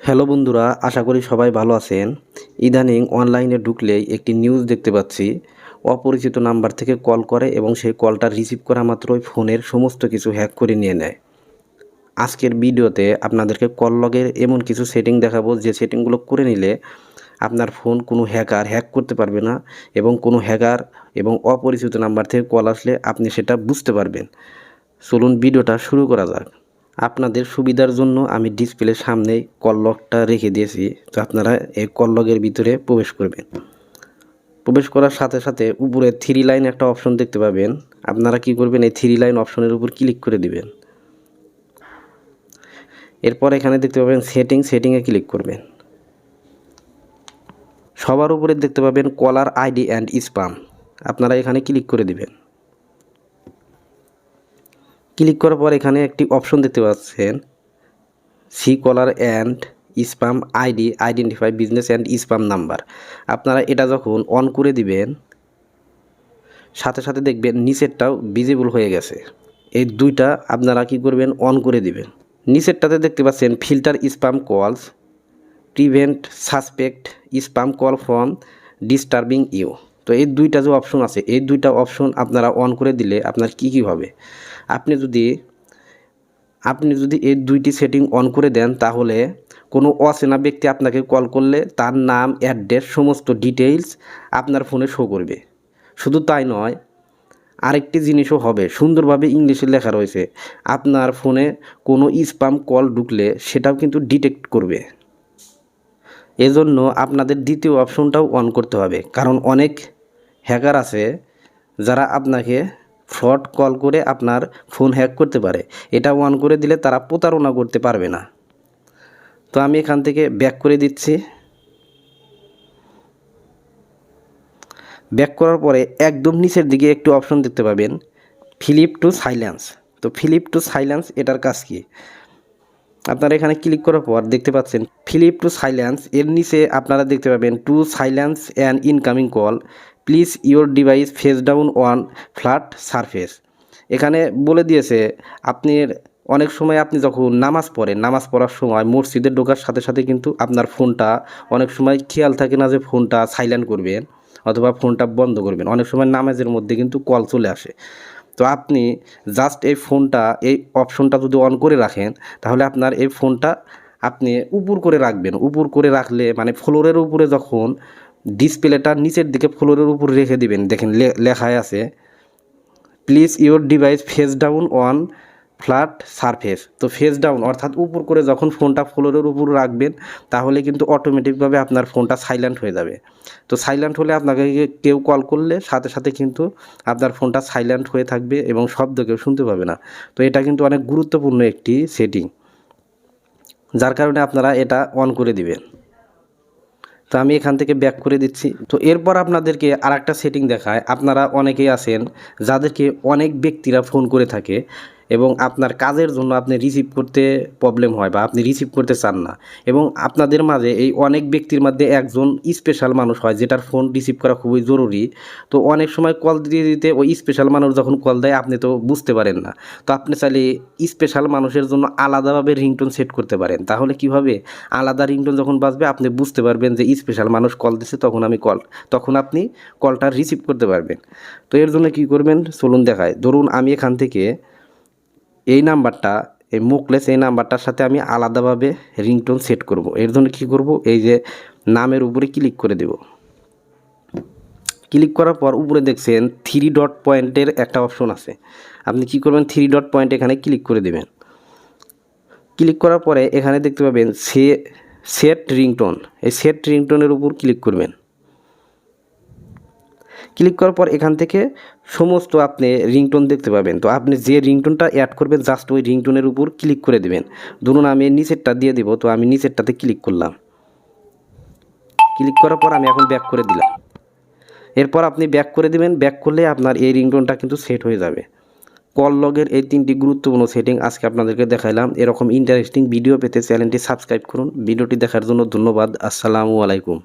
Hello বন্ধুরা, আশা করি সবাই ভালো আছেন। ইদানিং অনলাইনে ঢুকলেই একটি নিউজ দেখতে পাচ্ছি। অপরিচিত নাম্বার থেকে কল করে এবং সেই কলটা রিসিভ করা মাত্রই ফোনের সমস্ত কিছু হ্যাক করে নিয়ে নেয়। আজকের ভিডিওতে আপনাদেরকে কল লগের এমন কিছু সেটিং দেখাবো, যে সেটিংগুলো করে নিলে আপনার ফোন কোনো হ্যাকার হ্যাক করতে পারবে না এবং কোনো হ্যাকার এবং অপরিচিত নাম্বার থেকে কল আসলে আপনি সেটা বুঝতে পারবেন। চলুন ভিডিওটা শুরু করা যাক। আপনাদের সুবিধার জন্য আমি ডিসপ্লের সামনেই কল লগটা রেখে দিয়েছি, তো আপনারা এই কল লগের ভিতরে প্রবেশ করবেন। প্রবেশ করার সাথে সাথে উপরে থ্রি লাইন একটা অপশন দেখতে পাবেন। আপনারা কি করবেন, এই থ্রি লাইন অপশনের উপর ক্লিক করে দিবেন। এরপর এখানে দেখতে পাবেন সেটিং সেটিংয়ে ক্লিক করবেন। সবার উপরে দেখতে পাবেন কলার আইডি অ্যান্ড স্পাম আপনারা এখানে ক্লিক করে দিবেন। ক্লিক করার পর এখানে একটি অপশন দেখতে পাচ্ছেন। See caller and spam ID, identify business and spam number. আপনারা এটা যখন অন করে দিবেন, সাথে সাথে দেখবেন নিচেরটাও ভিজিবল হয়ে গেছে। এই দুইটা আপনারা কি করবেন? অন করে দিবেন। নিচেরটাতে দেখতে পাচ্ছেন filter spam calls prevent suspect spam call from disturbing you তো এই দুইটা যে অপশন আছে, এই দুইটা অপশন আপনারা অন করে দিলে আপনার কি কি হবে? আপনি যদি আপনি যদি এই দুইটি সেটিং অন করে দেন, তাহলে কোনো অচেনা ব্যক্তি আপনাকে কল করলে তার নাম অ্যাড্রেস সমস্ত ডিটেইলস আপনার ফোনে শো করবে। শুধু তাই নয়, আরেকটি জিনিসও হবে, সুন্দরভাবে ইংলিশে লেখা রয়েছে, আপনার ফোনে কোনো স্পাম কল ঢুকলে সেটাও কিন্তু ডিটেক্ট করবে। এজন্য আপনাদের দ্বিতীয় অপশনটাও অন করতে হবে, কারণ অনেক হ্যাকার আছে যারা আপনাকে ফ্রড কল করে আপনার ফোন হ্যাক করতে পারে। এটা অন করে দিলে তারা প্রতারণা করতে পারবে না। তো আমি এখান থেকে ব্যাক করে দিচ্ছি। ব্যাক করার পরে একদম নিচের দিকে একটু অপশন দেখতে পাবেন, ফিলিপ টু সাইলেন্স। তো ফিলিপ টু সাইলেন্স, এটার কাজ কি? আপনারা এখানে ক্লিক করার পর দেখতে পাচ্ছেন, ফিলিপ টু সাইলেন্স, এর নিচে আপনারা দেখতে পাবেন to silence and incoming call. Please your device face down on flat surface. এখানে বলে দিয়েছে, আপনি অনেক সময় আপনি যখন নামাজ পড়েন, নামাজ পড়ার সময় মসজিদে ঢোকার সাথে সাথে কিন্তু আপনার ফোনটা অনেক সময় খেয়াল থাকে না যে ফোনটা সাইলেন্ট করবেন অথবা ফোনটা বন্ধ করবেন। অনেক সময় নামাজের মধ্যে কিন্তু কল চলে আসে। তো আপনি জাস্ট এই ফোনটা, এই অপশনটা যদি অন করে রাখেন, তাহলে আপনার এই ফোনটা আপনি উপর করে রাখবেন। উপর করে রাখলে মানে ফ্লোরের উপরে যখন ডিসপ্লেটা নিচের দিকে ফ্লোরের উপর রেখে দিবেন। দেখেন লেখায় আছে please your device face down on flat surface তো ফেস ডাউন অর্থাৎ উপর করে যখন ফোনটা ফ্লোরের উপর রাখবেন, তাহলে কিন্তু অটোমেটিকভাবে আপনার ফোনটা সাইলেন্ট হয়ে যাবে। তো সাইলেন্ট হলে আপনাকে কেউ কল করলে সাথে সাথে কিন্তু আপনার ফোনটা সাইলেন্ট হয়ে থাকবে এবং শব্দ কেউ শুনতে পাবে না। তো এটা কিন্তু অনেক গুরুত্বপূর্ণ একটি সেটিং যার কারণে আপনারা এটা অন করে দিবেন। তো আমি এখান থেকে ব্যাক করে দিচ্ছি। তো এরপর আপনাদেরকে আর একটা সেটিং দেখায়। আপনারা অনেকেই আছেন যাদেরকে অনেক ব্যক্তিরা ফোন করে থাকে। এবং আপনার কাজের জন্য আপনি রিসিভ করতে প্রবলেম হয় বা আপনি রিসিভ করতে চান না। এবং আপনাদের মাঝে এই অনেক ব্যক্তির মধ্যে একজন স্পেশাল মানুষ হয় যেটার ফোন রিসিভ করা খুবই জরুরি। তো অনেক সময় কল দিতে দিতে ওই স্পেশাল মানুষ যখন কল দেয়, আপনি তো বুঝতে পারেন না। তো আপনি চাইলে স্পেশাল মানুষের জন্য আলাদাভাবে রিংটোন সেট করতে পারেন। তাহলে কি হবে? আলাদা রিংটোন যখন বাজবে, আপনি বুঝতে পারবেন যে স্পেশাল মানুষ কল দিচ্ছে তখন আমি কল তখন আপনি কলটা রিসিভ করতে পারবেন। তো এর জন্য কি করবেন? চলুন দেখায় ধরুন আমি এখান থেকে এই নাম্বারটা, এই মুকলেস এই নাম্বারটার সাথে আমি আলাদাভাবে রিংটোন সেট করব। এর জন্য কি করব? এই যে নামের উপরে ক্লিক করে দেব। ক্লিক করার পর উপরে দেখছেন থ্রি ডট পয়েন্টের একটা অপশন আছে। আপনি কি করবেন? থ্রি ডট পয়েন্ট এখানে ক্লিক করে দেবেন। ক্লিক করার পরে এখানে দেখতে পাবেন সে, সেট রিংটোন। এই সেট রিংটোনের উপর ক্লিক করবেন। ক্লিক করার পর এখান থেকে সমস্ত আপনি রিংটোন দেখতে পাবেন। তো আপনি যে রিংটোনটা অ্যাড করবেন জাস্ট ওই রিংটোনের উপর ক্লিক করে দেবেন। ধরুন আমি নিচেরটা দিয়ে দেবো, তো আমি নিচেরটাতে ক্লিক করলাম। ক্লিক করার পর আমি এখন ব্যাক করে দিলাম। এরপর আপনি ব্যাক করে দেবেন ব্যাক করলে আপনার এই রিংটোনটা কিন্তু সেট হয়ে যাবে। কল লগের এই তিনটি গুরুত্বপূর্ণ সেটিং আজকে আপনাদেরকে দেখাইলাম। এরকম ইন্টারেস্টিং ভিডিও পেতে চ্যানেলটি সাবস্ক্রাইব করুন। ভিডিওটি দেখার জন্য ধন্যবাদ। আসসালামু আলাইকুম।